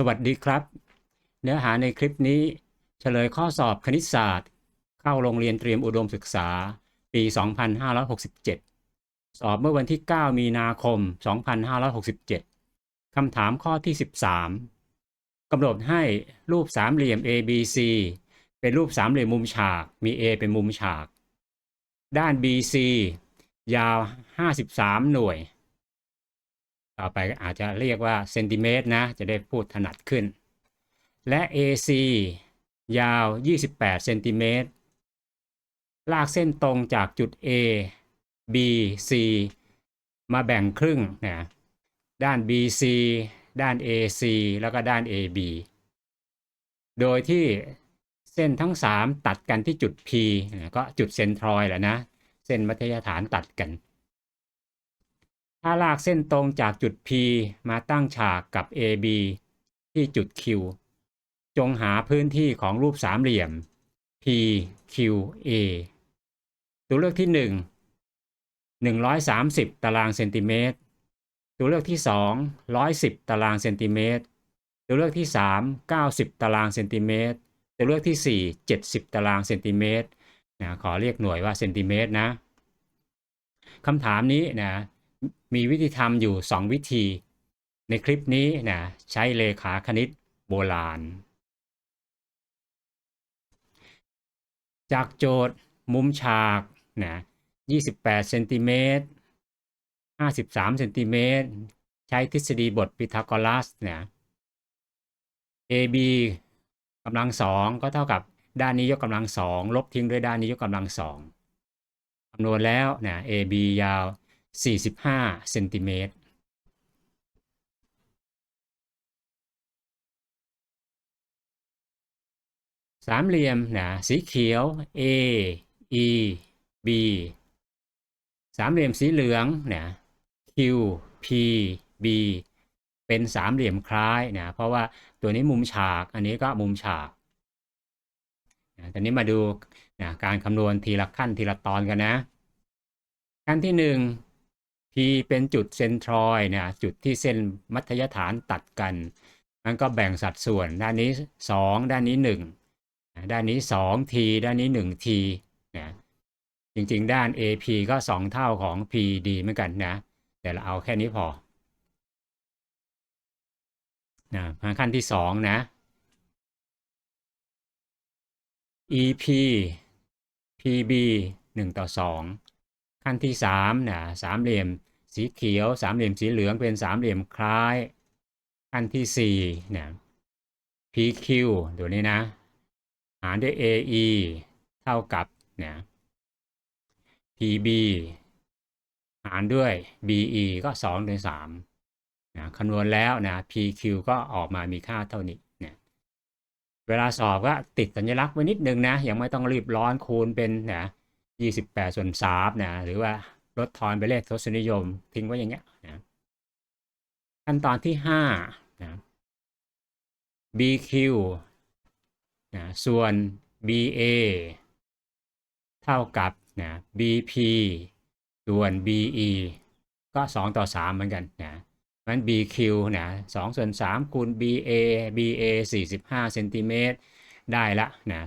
สวัสดีครับ เนื้อหาในคลิปนี้ เฉลยข้อสอบคณิตศาสตร์ เข้าโรงเรียนเตรียมอุดมศึกษา ปี 2567 สอบเมื่อวันที่ 9 มีนาคม 2567 คำถามข้อที่ 13 กำหนดให้รูปสามเหลี่ยม ABC เป็นรูปสามเหลี่ยมมุมฉาก มี A เป็นมุมฉาก ด้าน BC ยาว 53 หน่วย ต่อไปอาจจะเรียกว่าเซนติเมตรนะ จะได้พูดถนัดขึ้น และ AC ยาว 28เซนติเมตร ลากเส้นตรงจากจุด A B C มาแบ่งครึ่งนะด้าน BC ด้าน AC แล้วก็ด้าน AB โดยที่เส้นทั้ง 3 ตัดกันที่จุด P นะก็จุดเซนทรอยแหละนะ เส้นมัธยฐานตัดกัน ถ้าลากเส้นตรงจากจุด P มาตั้งฉากกับ AB ที่จุด Q จงหาพื้นที่ของรูปสามเหลี่ยม PQA ตัวเลือกที่ 1 130 ตารางเซนติเมตร ตัวเลือกที่ 2 110 ตารางเซนติเมตร ตัวเลือกที่ 3 90 ตารางเซนติเมตร ตัวเลือกที่ 4 70 ตารางเซนติเมตรนะขอเรียกหน่วยว่าเซนติเมตรนะคำถามนี้นะ มีวิธีทำอยู่ 2 วิธี ในคลิปนี้นะใช้เลขาคณิตโบราณ จากโจทย์มุมฉากนะ28เซนติเมตร53เซนติเมตรใช้ทฤษฎีบทพีทาโกรัสนะ AB กำลังสองก็เท่ากับด้านนี้ยกกำลังสองลบทิ้งด้วยด้านนี้ยกกำลังสองคำนวณแล้วนะ AB ยาว 45เซนติเมตรสามเหลี่ยมนะสีเขียว A E B สามเหลี่ยมสีเหลืองนะ Q P B เป็นสามเหลี่ยมคล้ายนะเพราะว่าตัวนี้มุมฉากอันนี้ก็มุมฉากนะตอนนี้มาดูนะการคำนวณทีละขั้นทีละตอนกันนะ ขั้นที่หนึ่ง P เป็นจุดเซนทรอยนะจุดที่เส้นมัธยฐานตัดกัน มันก็แบ่งสัดส่วนด้านนี้ 2 ด้านนี้ 1 ด้านนี้ 2 t ด้านนี้ 1 t นะจริงๆ ด้าน AP ก็ 2 เท่าของ PD เหมือนกันนะ แต่เราเอาแค่นี้พอนะขั้นที่ 2 นะ EP PB 1 ต่อ 2 ขั้นที่3นะสามเหลี่ยม สีเขียวสามเหลี่ยมสีเหลืองเป็นสามเหลี่ยมคล้ายขั้นที่4นะ PQ ตัวนี้นะ หารด้วย AE เท่ากับเนะ PB หารด้วย BE ก็2ใน3นะคำนวณแล้วนะ PQ ก็ออกมามีค่าเท่านี้เนะเวลาสอบก็ติดสัญลักษณ์ไว้นิดนึงนะ ยังไม่ต้องรีบร้อนคูณเป็นนะ28 ส่วน3นะหรือว่า ลดทอนไปเลขทศนิยม ทิ้งไว้อย่างเงี้ยนะขั้นตอนที่5นะ BQ นะส่วน BA เท่ากับนะ BP ส่วน BE ก็ 2 ต่อ 3 เหมือนกันนะมัน BQ นะ2ส่วน3คูณ BA BA 45เซนติเมตรได้ละนะ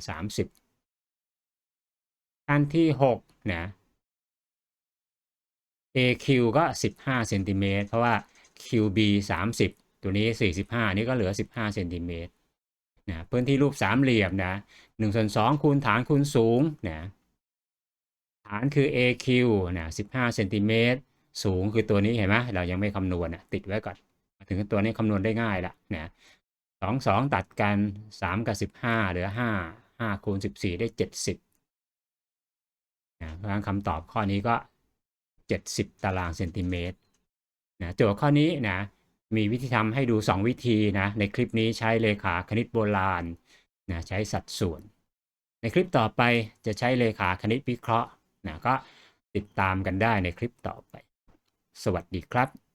30 อันที่ 6 นะ AQ ก็ 15เซนติเมตรเพราะว่า QB 30 ตัวนี้ 45 นี่ก็เหลือ 15เซนติเมตรนะพื้นที่รูปสามเหลี่ยมนะ1ส่วน2คูณฐานคูณสูงนะฐานคือ AQ นะ15เซนติเมตรสูงคือตัวนี้เห็นไหมเรายังไม่คำนวณนะติดไว้ก่อน ถึงตัวนี้คำนวณได้ง่ายละนะ2 2ตัดกัน3กับ15เหลือ5 5คูณ14ได้70นะเพราะฉะนั้นคำตอบข้อนี้ก็ 70 ตารางเซนติเมตรนะโจทย์ข้อนี้นะมีวิธีทำให้ดู 2 วิธีนะในคลิปนี้ใช้เลขาคณิตโบราณนะใช้สัดส่วน ในคลิปต่อไปจะใช้เลขาคณิตวิเคราะห์นะก็ติดตามกันได้ในคลิปต่อไป สวัสดีครับ